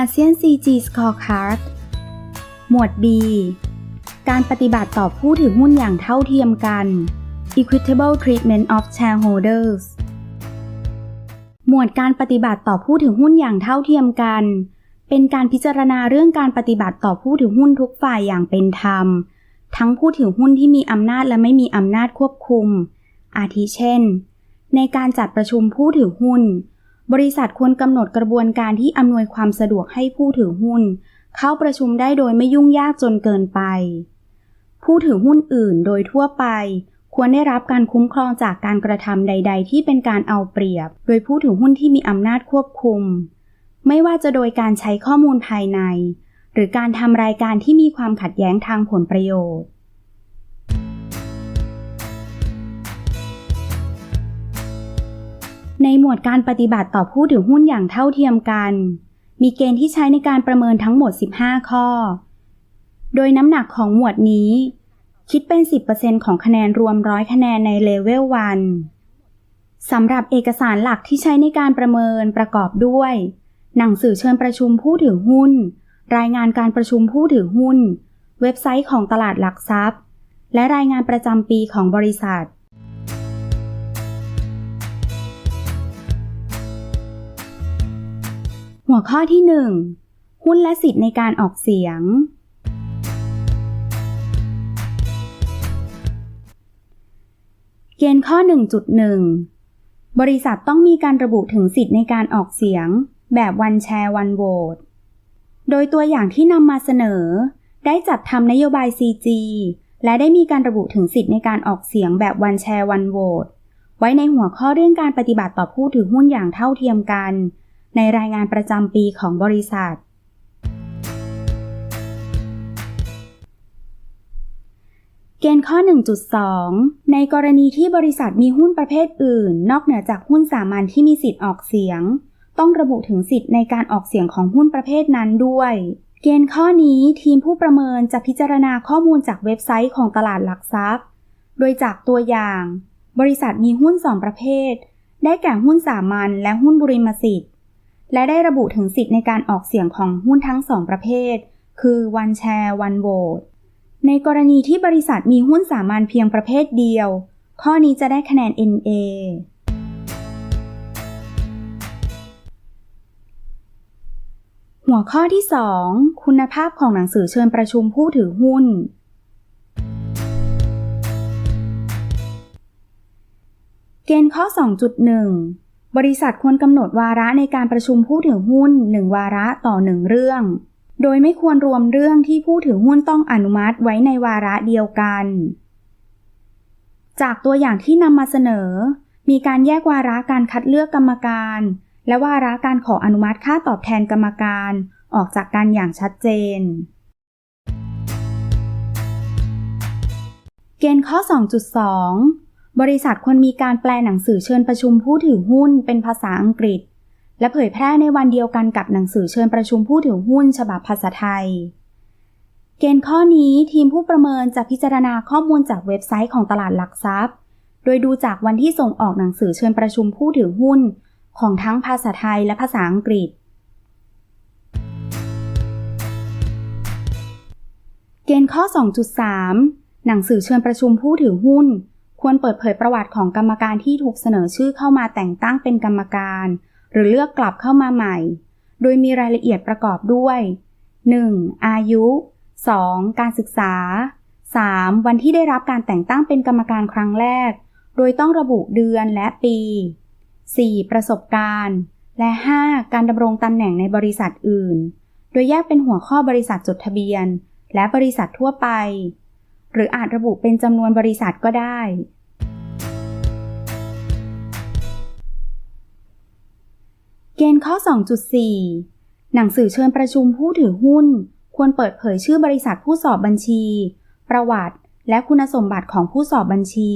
ASEAN CG Scorecard หมวด B การปฏิบัติต่อผู้ถือหุ้นอย่างเท่าเทียมกัน Equitable Treatment of Shareholders หมวดการปฏิบัติต่อผู้ถือหุ้นอย่างเท่าเทียมกัน เป็นการพิจารณาเรื่องการปฏิบัติต่อผู้ถือหุ้นทุกฝ่ายอย่างเป็นธรรม ทั้งผู้ถือหุ้นที่มีอำนาจและไม่มีอำนาจควบคุม อาทิเช่น ในการจัดประชุมผู้ถือหุ้น บริษัทควรกำหนดกระบวนการที่อำนวยความสะดวกให้ผู้ถือหุ้น เข้าประชุมได้โดยไม่ยุ่งยากจนเกินไป ผู้ถือหุ้นอื่นโดยทั่วไป ควรได้รับการคุ้มครองจากการกระทำใด ๆ ที่เป็นการเอาเปรียบ โดยผู้ถือหุ้นที่มีอำนาจควบคุม ไม่ว่าจะโดยการใช้ข้อมูลภายใน หรือการทำรายการที่มีความขัดแย้งทางผลประโยชน์ ในหมวดการปฏิบัติต่อผู้ถือหุ้นอย่างเท่าเทียมกัน มีเกณฑ์ที่ใช้ในการประเมินทั้งหมด 15 ข้อ โดยน้ำหนักของหมวดนี้ คิดเป็น 10%ของคะแนนรวมร้อยคะแนนในเลเวล1สำหรับเอกสารหลักที่ใช้ในการประเมินประกอบด้วย หนังสือเชิญประชุมผู้ถือหุ้น รายงานการประชุมผู้ถือหุ้น เว็บไซต์ของตลาดหลักทรัพย์ และรายงานประจำปีของบริษัท หัวข้อที่ 1 หุ้นและสิทธิ์ในการออกเสียง เกณฑ์ข้อ 1.1 บริษัทต้องมีการระบุถึงสิทธิ์ในการออกเสียง แบบวันแชร์วันโหวต โดยตัวอย่างที่นำมาเสนอ ได้จัดทำนโยบาย CG และได้มีการระบุถึงสิทธิ์ในการออกเสียงแบบวันแชร์วันโหวตไว้ในหัวข้อเรื่องการปฏิบัติต่อผู้ถือหุ้นอย่างเท่าเทียมกัน ในรายงานประจำปีของบริษัท เกณฑ์ข้อ 1.2 ในกรณีที่บริษัทมีหุ้นประเภทอื่น นอกเหนือจากหุ้นสามัญที่มีสิทธิ์ออกเสียง ต้องระบุถึงสิทธิ์ในการออกเสียงของหุ้นประเภทนั้นด้วย เกณฑ์ข้อนี้ทีมผู้ประเมินจะพิจารณาข้อมูลจากเว็บไซต์ของตลาดหลักทรัพย์ โดยจากตัวอย่าง บริษัทมีหุ้น 2 ประเภท ได้แก่หุ้นสามัญและหุ้นบุริมสิทธิ์ และได้ระบุถึงสิทธิ์ในการออกเสียงของหุ้นทั้ง2ประเภท คือ one share one vote ในกรณีที่บริษัทมีหุ้นสามัญเพียงประเภทเดียว ข้อนี้จะได้คะแนน NA หัวข้อที่ 2 คุณภาพของหนังสือเชิญประชุมผู้ถือหุ้น เกณฑ์ข้อ 2.1 บริษัทควรกำหนดวาระในการประชุมผู้ถือหุ้น 1 วาระต่อ 1 เรื่อง โดยไม่ควรรวมเรื่องที่ผู้ถือหุ้นต้องอนุมัติไว้ในวาระเดียวกัน จากตัวอย่างที่นำมาเสนอ มีการแยกวาระการคัดเลือกกรรมการ และวาระการขออนุมัติค่าตอบแทนกรรมการ ออกจากกันอย่างชัดเจน เกณฑ์ข้อ 2.2 บริษัทควรมีการแปลหนังสือเชิญประชุมผู้ถือหุ้นเป็นภาษาอังกฤษ และเผยแพร่ในวันเดียวกันกับหนังสือเชิญประชุมผู้ถือหุ้นฉบับภาษาไทย เกณฑ์ข้อนี้ทีมผู้ประเมินจะพิจารณาข้อมูลจากเว็บไซต์ของตลาดหลักทรัพย์ โดยดูจากวันที่ส่งออกหนังสือเชิญประชุมผู้ถือหุ้น ของทั้งภาษาไทยและภาษาอังกฤษ เกณฑ์ข้อ 2.3 หนังสือเชิญประชุมผู้ถือหุ้น ควรเปิดเผยประวัติของกรรมการที่ถูกเสนอชื่อเข้ามาแต่งตั้งเป็นกรรมการ หรือเลือกกลับเข้ามาใหม่ โดยมีรายละเอียดประกอบด้วย 1. อายุ 2. การศึกษา 3. วันที่ได้รับการแต่งตั้งเป็นกรรมการครั้งแรก โดยต้องระบุเดือนและปี 4. ประสบการณ์ และ 5. การดำรงตำแหน่งในบริษัทอื่น โดยแยกเป็นหัวข้อบริษัทจดทะเบียน และบริษัททั่วไป หรืออาจระบุเป็นจำนวนบริษัทก็ได้ เกณฑ์ข้อ 2.4 หนังสือเชิญประชุมผู้ถือหุ้น ควรเปิดเผยชื่อบริษัทผู้สอบบัญชี ประวัติ และคุณสมบัติของผู้สอบบัญชี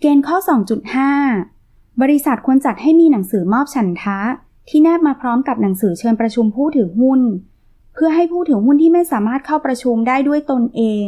เกณฑ์ข้อ 2.5 บริษัทควรจัดให้มีหนังสือมอบฉันทะที่แนบมาพร้อมกับหนังสือเชิญประชุมผู้ถือหุ้น เพื่อให้ผู้ถือหุ้นที่ไม่สามารถเข้าประชุมได้ด้วยตนเอง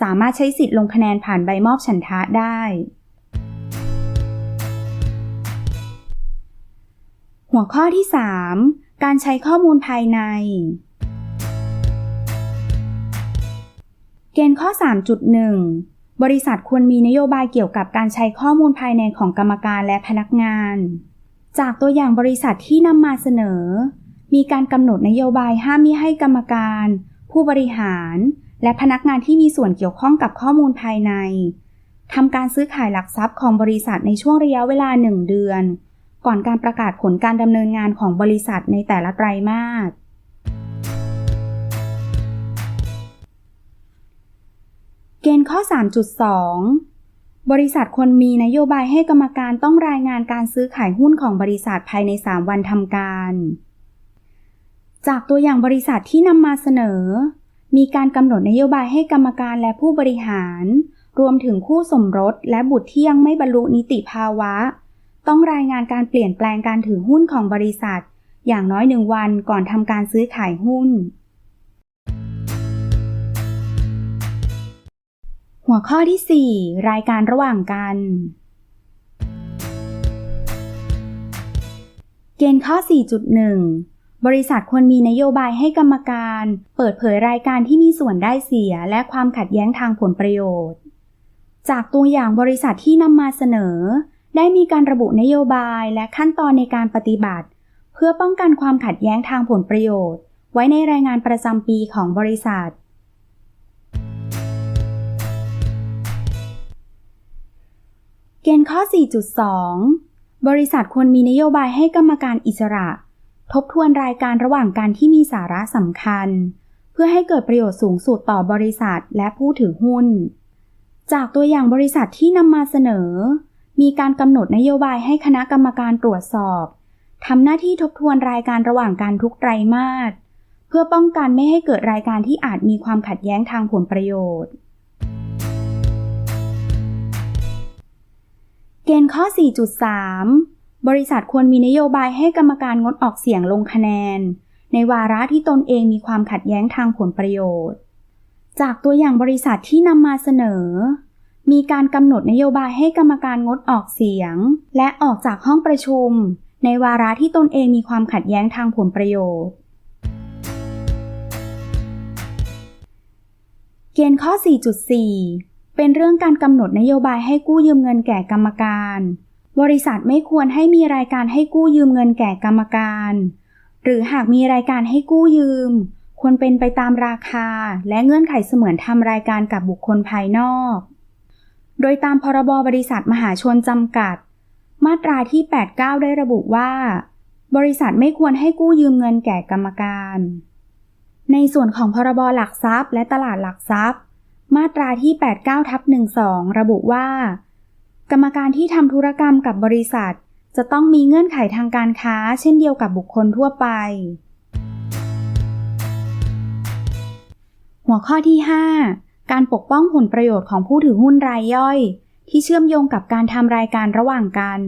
สามารถใช้สิทธิ์ลงคะแนนผ่านใบมอบฉันทะได้ หัวข้อที่ 3 การใช้ข้อมูลภายใน เกณฑ์ข้อ 3.1 บริษัทควรมีนโยบายเกี่ยวกับการใช้ข้อมูลภายในของกรรมการและพนักงาน จากตัวอย่างบริษัทที่นำมาเสนอ มีการกำหนดนโยบายห้ามมิให้กรรมการ ผู้บริหาร และพนักงานที่มีส่วนเกี่ยวข้องกับข้อมูลภายในทำการซื้อขายหลักทรัพย์ของบริษัทในช่วงระยะเวลา 1 เดือน ก่อนการประกาศผลการดำเนินงานของบริษัทในแต่ละไตรมาสเกณฑ์ข้อ 3.2 บริษัทควรมีนโยบายให้กรรมการต้องรายงานการซื้อขายหุ้นของบริษัทภายใน 3 วันทำการ จากตัวอย่างบริษัทที่นำมาเสนอ มีการกำหนดนโยบายให้กรรมการและผู้บริหาร รวมถึงคู่สมรสและบุตรที่ยังไม่บรรลุนิติภาวะ ต้องรายงานการเปลี่ยนแปลงการถือหุ้นของบริษัท อย่างน้อยหนึ่งวันก่อนทำการซื้อขายหุ้น หัวข้อที่ 4 รายการระหว่างกันเกณฑ์ข้อ 4.1 บริษัทควรมีนโยบายให้กรรมการ เปิดเผยรายการที่มีส่วนได้เสียและความขัดแย้งทางผลประโยชน์ จากตัวอย่างบริษัทที่นำมาเสนอ ได้มีการระบุนโยบายและขั้นตอนในการปฏิบัติ เพื่อป้องกันความขัดแย้งทางผลประโยชน์ ไว้ในรายงานประจำปีของบริษัท เกณฑ์ข้อ 4.2 บริษัทควรมีนโยบายให้กรรมการอิสระ ทบทวนรายการระหว่างการที่มีสาระสำคัญ เพื่อให้เกิดประโยชน์สูงสุดต่อบริษัทและผู้ถือหุ้น จากตัวอย่างบริษัทที่นำมาเสนอ มีการกำหนดนโยบายให้คณะกรรมการตรวจสอบทำหน้าที่ทบทวนรายการระหว่างการทุกไตรมาสเพื่อป้องกันไม่ให้เกิดรายการที่อาจมีความขัดแย้งทางผลประโยชน์ เกณฑ์ข้อ 4.3 บริษัทควรมีนโยบายให้กรรมการงดออกเสียงลงคะแนน ในวาระที่ตนเองมีความขัดแย้งทางผลประโยชน์ จากตัวอย่างบริษัทที่นำมาเสนอ มีการกำหนดนโยบายให้กรรมการงดออกเสียง และออกจากห้องประชุม ในวาระที่ตนเองมีความขัดแย้งทางผลประโยชน์ เกณฑ์ข้อ 4.4 เป็นเรื่องการกำหนดนโยบายให้กู้ยืมเงินแก่กรรมการ บริษัทไม่ควรให้มีรายการให้กู้ยืมเงินแก่กรรมการ หรือหากมีรายการให้กู้ยืม ควรเป็นไปตามราคา และเงื่อนไขเสมือนทำรายการกับบุคคลภายนอก โดยตามพรบบริษัทมหาชนจำกัด มาตราที่ 89 ได้ระบุว่า บริษัทไม่ควรให้กู้ยืมเงินแก่กรรมการ ในส่วนของพรบหลักทรัพย์ และตลาดหลักทรัพย์ มาตราที่ 89ทับ12 ระบุว่า กรรมการที่ทำธุรกรรมกับบริษัท จะต้องมีเงื่อนไขทางการค้า เช่นเดียวกับบุคคลทั่วไป หัวข้อที่ 5 การปกป้องผลประโยชน์ของผู้ถือหุ้นรายย่อย ที่เชื่อมโยงกับการทำรายการระหว่างกัน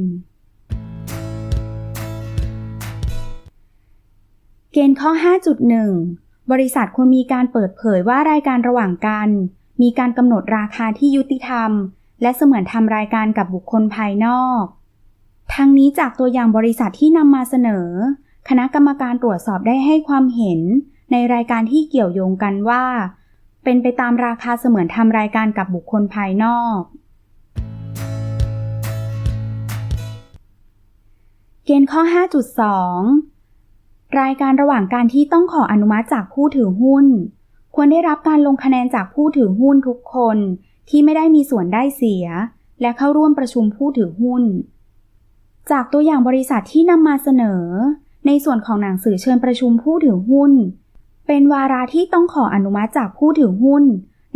เกณฑ์ข้อ 5.1 บริษัทควรมีการเปิดเผยว่ารายการระหว่างกัน มีการกำหนดราคาที่ยุติธรรม และเสมือนทำรายการกับบุคคลภายนอก ทั้งนี้จากตัวอย่างบริษัทที่นำมาเสนอ คณะกรรมการตรวจสอบได้ให้ความเห็น ในรายการที่เกี่ยวโยงกันว่า เป็นไปตามราคาเสมือนทำรายการกับบุคคลภายนอก เกณฑ์ข้อ 5.2 รายการระหว่างการที่ต้องขออนุมัติจากผู้ถือหุ้น ควรได้รับการลงคะแนนจากผู้ถือหุ้นทุกคน ที่ไม่ได้มีส่วนได้เสีย และเข้าร่วมประชุมผู้ถือหุ้น จากตัวอย่างบริษัทที่นำมาเสนอ ในส่วนของหนังสือเชิญประชุมผู้ถือหุ้น เป็นวาระที่ต้องขออนุมัติจากผู้ถือหุ้น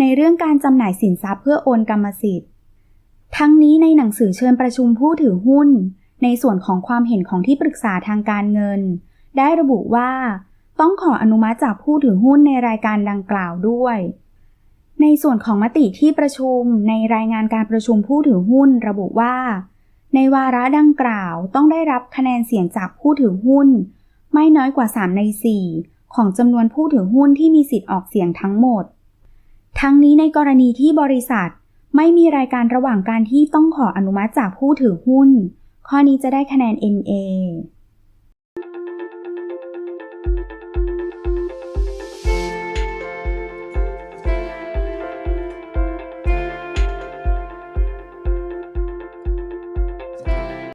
ในเรื่องการจำหน่ายสินทรัพย์เพื่อโอนกรรมสิทธิ์ ทั้งนี้ในหนังสือเชิญประชุมผู้ถือหุ้น ในส่วนของความเห็นของที่ปรึกษาทางการเงิน ได้ระบุว่า ต้องขออนุมัติจากผู้ถือหุ้นในรายการดังกล่าวด้วย ในส่วนของมติที่ประชุมในรายงานการประชุมผู้ถือหุ้นระบุว่า ในวาระดังกล่าวต้องได้รับคะแนนเสียงจากผู้ถือหุ้น ไม่น้อยกว่า 3 ใน 4 ของจำนวนผู้ถือหุ้นที่มีสิทธิ์ออกเสียงทั้งหมด ทั้งนี้ในกรณีที่บริษัทไม่มีรายการระหว่างการที่ต้องขออนุมัติจากผู้ถือหุ้น ข้อนี้จะได้คะแนน NA